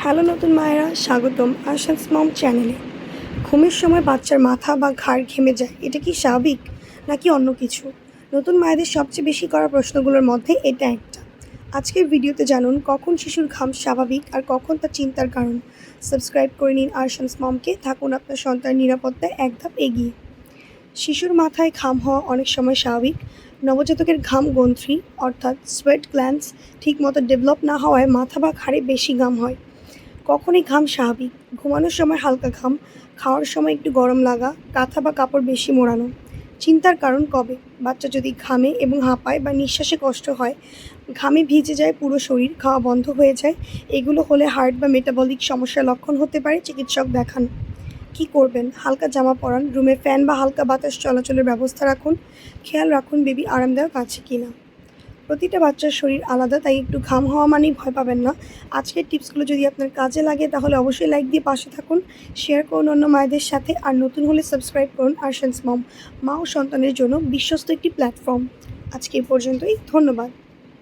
Hello নতুন মায়েরা, স্বাগতম আশান্স মম চ্যানেলে। ঘুমের সময় বাচ্চার মাথা বা ঘাড় ঘেমে যায়, এটা কি স্বাভাবিক নাকি অন্য কিছু? নতুন মায়েদের সবচেয়ে বেশি করা প্রশ্নগুলোর মধ্যে এটা একটা। আজকের ভিডিওতে জানুন, কখন শিশুর ঘাম স্বাভাবিক আর কখন তা চিন্তার কারণ। সাবস্ক্রাইব করে নিন আরশান্স মমকে, থাকুন আপনার সন্তান নিরাপত্তায় এক ধাপ এগিয়ে। শিশুর মাথায় ঘাম হওয়া অনেক সময় স্বাভাবিক। নবজাতকের ঘাম গ্রন্থি, অর্থাৎ সোয়েট গ্ল্যান্ডস ঠিকমতো ডেভেলপ না হওয়ায় মাথা বা ঘাড়ে বেশি ঘাম হয়। কখনই ঘাম স্বাভাবিক। ঘুমানোর সময় হালকা ঘাম, খাওয়ার সময় একটু গরম লাগা, কাঁথা বা কাপড় বেশি মোড়ানো। চিন্তার কারণ কবে? বাচ্চা যদি ঘামে এবং হাঁপায় বা নিঃশ্বাসে কষ্ট হয়, ঘামে ভিজে যায় পুরো শরীর, খাওয়া বন্ধ হয়ে যায়, এগুলো হলে হার্ট বা মেটাবলিক সমস্যার লক্ষণ হতে পারে চিকিৎসক দেখান। কি করবেন? হালকা জামা পরান, রুমে ফ্যান বা হালকা বাতাস চলাচলের ব্যবস্থা রাখুন। খেয়াল রাখুন বেবি আরামদায়ক আছে কি না প্রতিটা বাচ্চার শরীর আলাদা, তাই একটু ঘাম হওয়া মানেই ভয় পাবেন না। আজকের টিপসগুলো যদি আপনার কাজে লাগে, তাহলে অবশ্যই লাইক দিয়ে পাশে থাকুন, শেয়ার করুন অন্য মায়েদের সাথে, আর নতুন হলে সাবস্ক্রাইব করুন আর সেন্স মম, মা ও সন্তানের জন্য বিশ্বস্ত একটি প্ল্যাটফর্ম। আজকে পর্যন্তই, ধন্যবাদ।